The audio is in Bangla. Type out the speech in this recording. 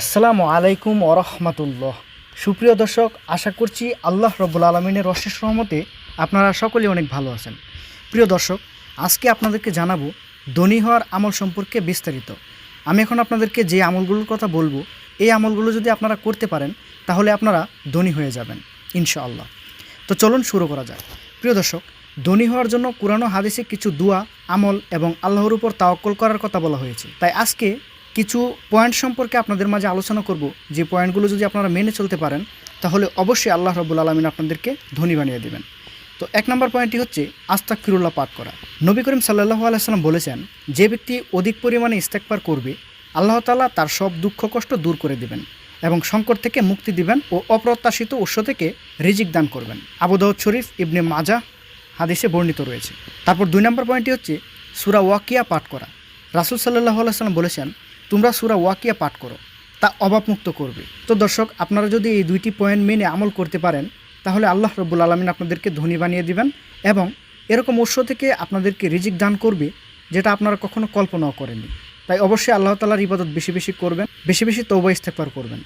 আসসালামু আলাইকুম ওরহমতুল্লাহ সুপ্রিয় দর্শক, আশা করছি আল্লাহ রব্বুল আলমিনের অশেষ রহমতে আপনারা সকলেই অনেক ভালো আছেন। প্রিয় দর্শক, আজকে আপনাদেরকে জানাব ধনী হওয়ার আমল সম্পর্কে বিস্তারিত। আমি এখন আপনাদেরকে যে আমলগুলোর কথা বলব, এই আমলগুলো যদি আপনারা করতে পারেন, তাহলে আপনারা ধনী হয়ে যাবেন, ইনশাআল্লাহ। তো চলুন শুরু করা যাক। প্রিয় দর্শক, ধনী হওয়ার জন্য কোরআন হাদিসে কিছু দোয়া, আমল এবং আল্লাহর উপর তাওয়াক্কল করার কথা বলা হয়েছে। তাই আজকে কিছু পয়েন্ট সম্পর্কে আপনাদের মাঝে আলোচনা করব। যে পয়েন্টগুলো যদি আপনারা মেনে চলতে পারেন, তাহলে অবশ্যই আল্লাহ রব্বুল আলমিন আপনাদেরকে ধনী বানিয়ে দেবেন। তো এক নম্বর পয়েন্টটি হচ্ছে আস্তাক ফিরুল্লাহ পাঠ করা। নবী করিম সাল্লাহু আলাইসাল্লাম বলেছেন, যে ব্যক্তি অধিক পরিমাণে ইস্তেকবার করবে, আল্লাহ তাআলা তার সব দুঃখ কষ্ট দূর করে দেবেন এবং সংকট থেকে মুক্তি দিবেন ও অপ্রত্যাশিত উৎস থেকে রিজিক দান করবেন। আবু দাউদ শরীফ, ইবনে মাজা হাদিসে বর্ণিত রয়েছে। তারপর দুই নম্বর পয়েন্টটি হচ্ছে সুরা ওয়াকিয়া পাঠ করা। রাসুল সাল্লাহ আলাইসাল্লাম বলেছেন তোমরা সুরা ওয়াকিয়া পাঠ করো, তা অভাবমুক্ত করবে। তো দর্শক, আপনারা যদি এই দুইটি পয়েন্ট মেনে আমল করতে পারেন, তাহলে আল্লাহ রব্বুল আলমিন আপনাদেরকে ধনী বানিয়ে দিবেন এবং এরকম উৎস থেকে আপনাদেরকে রিজিক দান করবে, যেটা আপনারা কখনো কল্পনাও করেননি। তাই অবশ্যই আল্লাহ তালার ইবাদত বেশি বেশি করবেন, বেশি বেশি তৌবা ইস্তেকবার করবেন।